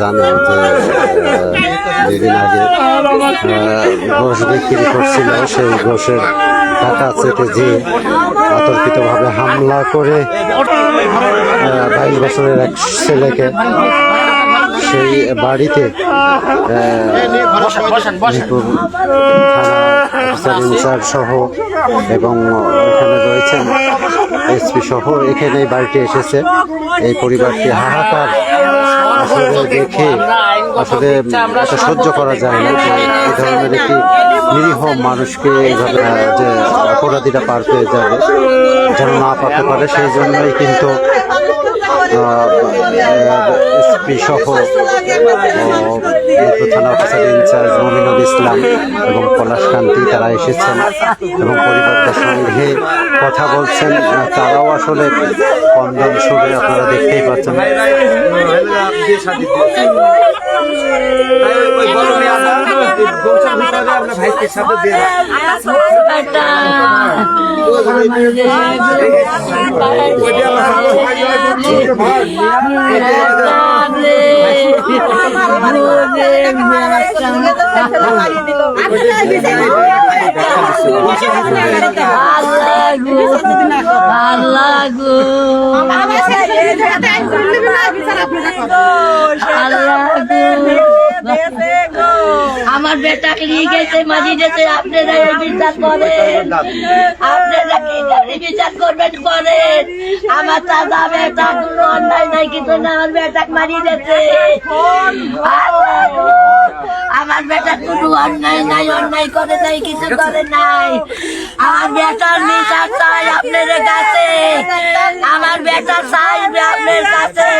জানেন যে দুদিন আগে ঘোষ বিক্রি করছিল, সেই ঘোষের টাকা চেটে যে অতর্কিতভাবে হামলা করে বাইশ বছরের এক ছেলেকে সেই বাড়িতে ইনচার্জ সহ এবং এখানে রয়েছেন এসপি সহ। এখানে এই বাড়িতে এসেছে। এই পরিবারটি হাহাকার আসলে দেখে আসলে এটা সহ্য করা যায় না যে এই ধরনের একটি নিরীহ মানুষকে এইভাবে যে অপরাধীরা পার পেয়ে যাবে যেন না পাতে পারে সেই জন্যই কিন্তু এসপি সহ থানা অফিসার ইনচার্জ মমিনুল ইসলাম এবং পলাশকান্তি তারা এসেছেন এবং পরিবারদের সঙ্গে কথা বলছেন তারাও আসলে কন্দন সুরে আপনারা দেখতেই পাচ্ছেন আমার আল্লাহ বেটা নিয়ে গেছে মাঝি গেছে আপনারা এই বিচার করেন। আপনারা কি বিচার করবেন করেন। আমার দাদা বেটা কোনো অন্যায় নাই না আমার বেটা মারি গেছে আমার বেটা কোনো অন্যায় নাই অন্যায় করে নাই কিছু করে নাই। আমার বেটার বিচার চাই আপনার কাছে। আমার বেটা চাই আপনার কাছে।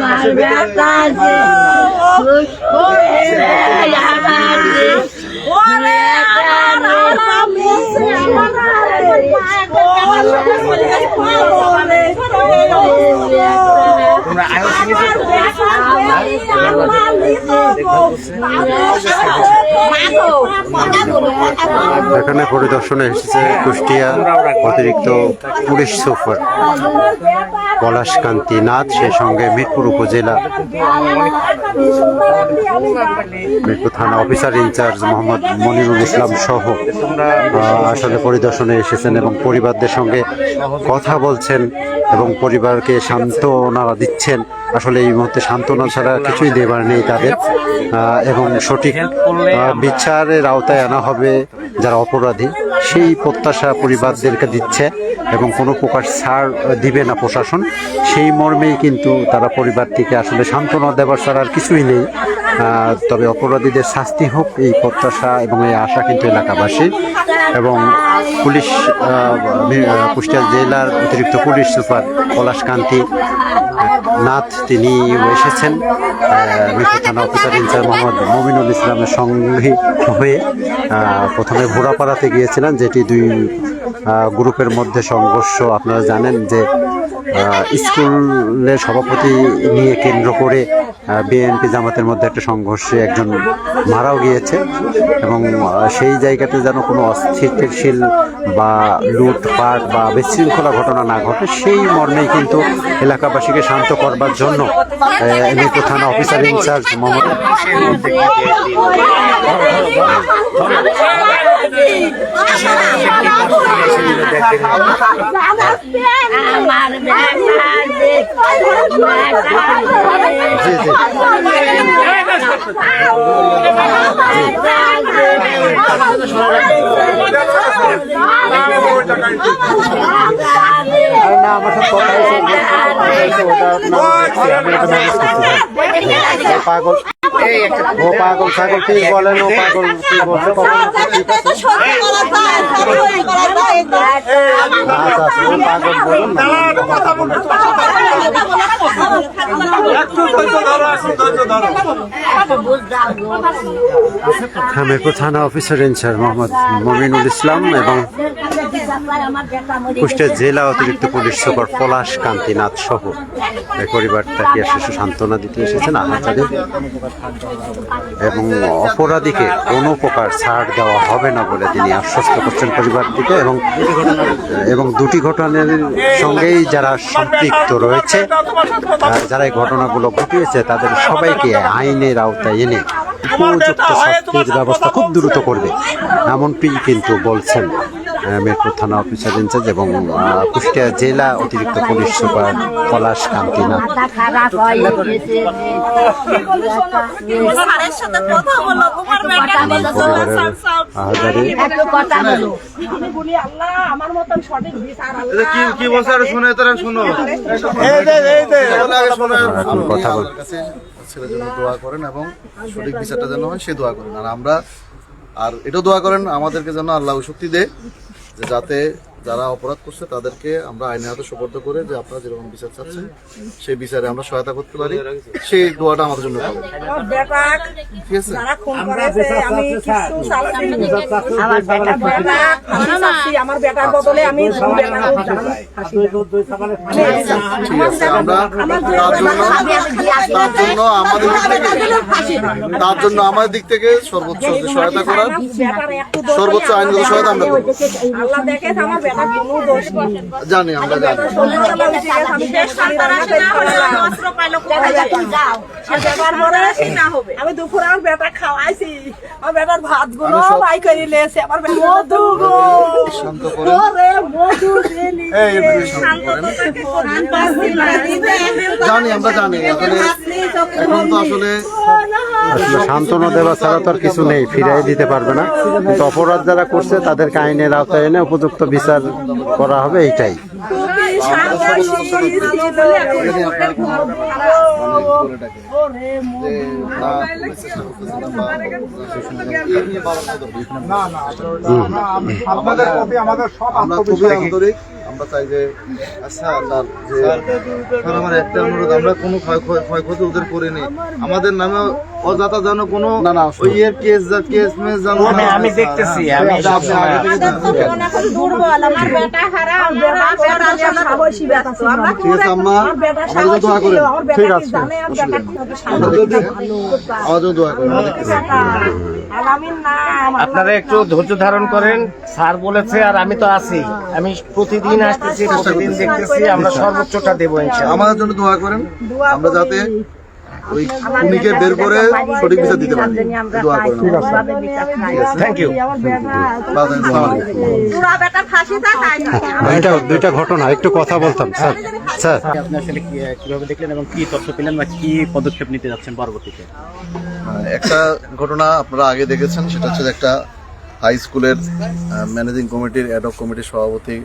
আমার বেটা কোনো অন্যায় করে এখানে পরিদর্শনে এসেছে কুষ্টিয়া অতিরিক্ত পুলিশ সুপার পলাশকান্তি নাথ, সে সঙ্গে মিরপুর উপজেলা মিরপুর থানা officer in charge Mohammad Monirul Islam সহ আসলে পরিদর্শনে এসেছেন এবং পরিবারদের সঙ্গে কথা বলছেন এবং পরিবারকে সান্ত্বনা দিচ্ছেন। আসলে এই মুহূর্তে সান্ত্বনা ছাড়া কিছুই দেবার নেই তাদের। এবং সঠিক বিচারের আওতায় আনা হবে যারা অপরাধী। সেই প্রত্যাশা পরিবারদেরকে দিচ্ছে এবং কোনো প্রকার ছাড় দিবে না প্রশাসন। সেই মর্মেই কিন্তু তারা পরিবারটিকে আসলে সান্ত্বনা দেওয়ার ছাড়া আর কিছুই নেই। তবে অপরাধীদের শাস্তি হোক এই প্রত্যাশা এবং এই আশা কিন্তু এলাকাবাসীর। এবং পুলিশ কুষ্টিয়া জেলার অতিরিক্ত পুলিশ সুপার পলাশকান্তি, নাথ, তিনি এসেছেন। থানা অফিসার ইনচার্জ মোহাম্মদ মমিনুল ইসলামের সঙ্গে হয়ে প্রথমে ঘোড়াপাড়াতে গিয়েছিলেন। যেটি দুই গ্রুপের মধ্যে সংঘর্ষ। আপনারা জানেন যে স্কুলের সভাপতি নিয়ে কেন্দ্র করে বিএনপি জামাতের মধ্যে একটা সংঘর্ষে একজন মারাও গিয়েছে এবং সেই জায়গাতে যেন কোনো অস্থিতিশীল বা লুটপাট বা বিশৃঙ্খলা ঘটনা না ঘটে, সেই মর্মেই কিন্তু এলাকাবাসীকে শান্ত করবার জন্য মিরপুর থানা অফিসার ইনচার্জ মোহাম্মদ আমার না আমার কথা ওটা পাগল ও পাগল ছাগল কি বলেন ও পাগল কি বলছে আচ্ছা আচ্ছা হামিরপুর থানা officer in charge Mohammad Mominul Islam এবং কুষ্টিয়া জেলা অতিরিক্ত পুলিশ সুপার পলাশ কান্তিনাথ সহ এই পরিবারটাকে শিশু সান্ত্বনা দিতে এসেছেন আহাজারে এবং অপরাধীকে কোনো প্রকার ছাড় দেওয়া হবে না বলে তিনি আশ্বস্ত করছেন পরিবারটিকে এবং এবং দুটি ঘটনার সঙ্গেই যারা সম্পৃক্ত রয়েছে যারা এই ঘটনাগুলো ঘটিয়েছে, তাদের সবাইকে আইনের আওতায় এনে উপযুক্ত শাস্তির ব্যবস্থা খুব দ্রুত করবে, এমনটি কিন্তু বলছেন মিরপুর থানা অফিসার এবং কুষ্টিয়া জেলা অতিরিক্ত পুলিশ সুপার পলাশ কান্তিনাথ খারাপ গেছে স্যারের সাথে কথা বলো তোমার বেটা পরিবারের আহাজারে একটু কথা বলো আমি বলি আল্লাহ আমার মতন সঠিক বিচার এটা কি কি বলছে আরে শুনে তোরা শুনো এখন কথা বল ছেলের জন্য দোয়া করেন এবং সঠিক বিচারটা যেন হয় সে করেন আর আমরা আর এটাও দোয়া করেন আমাদেরকে যেন আল্লাহ শক্তি দেয় যাতে যারা অপরাধ করছে তাদেরকে আমরা আইনের হাতে সুপর্দ করে যে আপনারা যেরকম বিচার চাচ্ছেন সেই বিচারে আমরা সহায়তা করতে পারি। সেই দোয়াটা আমাদের জন্য তার জন্য তার জন্য আমাদের দিক থেকে তার জন্য আমাদের দিক থেকে সর্বোচ্চ সহায়তা করার সর্বোচ্চ আইনগত সহায়তা আমরা জানি আমরা জানি। আমি দুপুরে আমার বেটা খাওয়াইছি। আমার বেটার ভাতগুলো বাই করে লেছে আমার মধু গো। মধু জানি আমরা জানি আসলে এখন তো আসলে আসলে সান্ত্বনা দেওয়া ছাড়া তো আর কিছু নেই ফিরাই দিতে পারবে না। কিন্তু অপরাধ যারা করছে তাদেরকে আইনের আওতায় এনে উপযুক্ত বিচার করা হবে এইটাই। না। আপনাদের প্রতি আমাদের সব আন্তরিক। আমরা চাই যে আচ্ছা স্যার, আমার একটা অনুরোধ আমরা কোনো ক্ষয় ক্ষয়- ক্ষয়ক্ষতি ওদের করিনি। আমাদের নামে অযাতা যেন কোনো ইয়ের কেস যা কেস মেস যেন আমি আমি দেখতেছি আমি দুর্বল আমার বেটা ঠিক আছে দোয়া করেন। আপনারা একটু ধৈর্য ধারণ করেন। স্যার বলেছে আর আমি তো আছি। আমি প্রতিদিন আসতেছি প্রতিদিন দেখতেছি আমরা সর্বোচ্চটা দেবো আমাদের জন্য দোয়া করেন আমরা যাতে ওই খুনিকে বের করে সঠিক বিচার দিতে পারি। দোয়া করেন। থ্যাংক ইউ দুইটা দুইটা ঘটনা একটু কথা বলতাম স্যার। স্যার। আপনি আসলে কি- কীভাবে দেখলেন এবং কি তথ্য পেলেন বা কি পদক্ষেপ নিতে যাচ্ছেন পরবর্তীতে? একটা ঘটনা আপনারা আগে দেখেছেন, সেটা হচ্ছে একটা হাই স্কুলের ম্যানেজিং কমিটির অ্যাডক কমিটির সভাপতি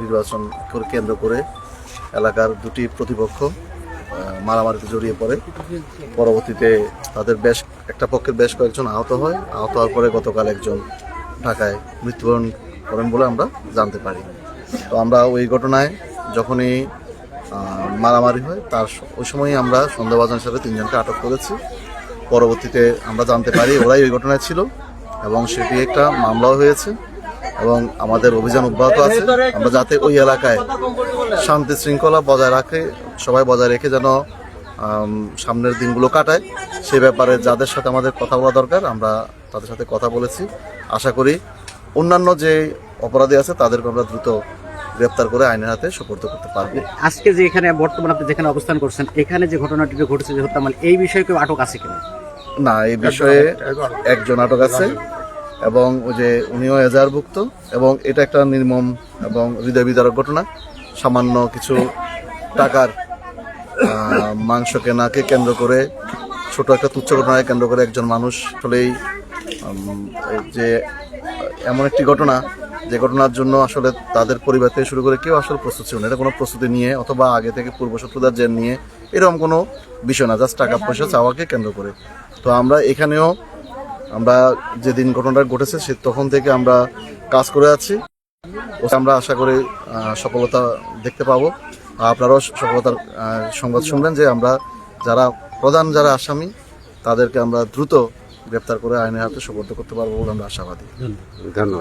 নির্বাচন করে কেন্দ্র করে এলাকার দুটি প্রতিপক্ষ মারামারিতে জড়িয়ে পড়ে। পরবর্তীতে তাদের বেশ, একটা পক্ষের বেশ কয়েকজন আহত হয়। আহত হওয়ার পরে গতকাল একজন ঢাকায় মৃত্যুবরণ করেন বলে আমরা জানতে পারি। তো আমরা ওই ঘটনায় যখনই মারামারি হয়, তার ওই সময়ই আমরা সন্দেহভাজন হিসাবে তিনজনকে আটক করেছি। পরবর্তীতে আমরা জানতে পারি ওরাই ওই ঘটনায় ছিল এবং সেটি একটা মামলাও হয়েছে এবং আমাদের অভিযান অব্যাহত আছে। আমরা যাতে ওই এলাকায় শান্তি শৃঙ্খলা বজায় রাখে, সবাই বজায় রেখে যেন সামনের দিনগুলো কাটায়, সে ব্যাপারে যাদের সাথে আমাদের কথা বলা দরকার, আমরা তাদের সাথে কথা বলেছি। আশা করি অন্যান্য যে অপরাধী আছে, তাদেরকে আমরা দ্রুত গ্রেপ্তার করে আইনের হাতে সুপর্দ করতে পারব। আজকে যে এখানে বর্তমানে আপনি যেখানে অবস্থান করছেন, এখানে যে ঘটনাটি ঘটেছে, যে হত্যা এই বিষয়ে কেউ আটক আছে কিনা? না এই বিষয়ে একজন আটক আছে। এবং ওই যে উনিও এজাহারভুক্ত এবং এটা একটা নির্মম এবং হৃদয় বিদারক ঘটনা। সামান্য কিছু টাকার মাংস কেনাকে কেন্দ্র করে ছোট একটা তুচ্ছ ঘটনাকে কেন্দ্র করে একজন মানুষ আসলেই যে এমন একটি ঘটনা যে ঘটনার জন্য আসলে তাদের পরিবার থেকে শুরু করে কেউ আসলে প্রস্তুত ছিল না। এটা কোনো প্রস্তুতি নিয়ে অথবা আগে থেকে পূর্ব শত্রুতার জেন নিয়ে এরকম কোনো বিষয় না জাস্ট টাকা পয়সা চাওয়াকে কেন্দ্র করে। তো আমরা এখানেও আমরা যে দিন ঘটনাটা ঘটেছে সে তখন থেকে আমরা কাজ করে আছি। ও আমরা আশা করি সফলতা দেখতে পাবো। আপনারাও সফলতার সংবাদ শুনবেন যে আমরা যারা প্রধান যারা আসামি, তাদেরকে আমরা দ্রুত গ্রেপ্তার করে আইনের হাতে সুবদ্ধ করতে পারব বলে আমরা আশাবাদী। ধন্যবাদ।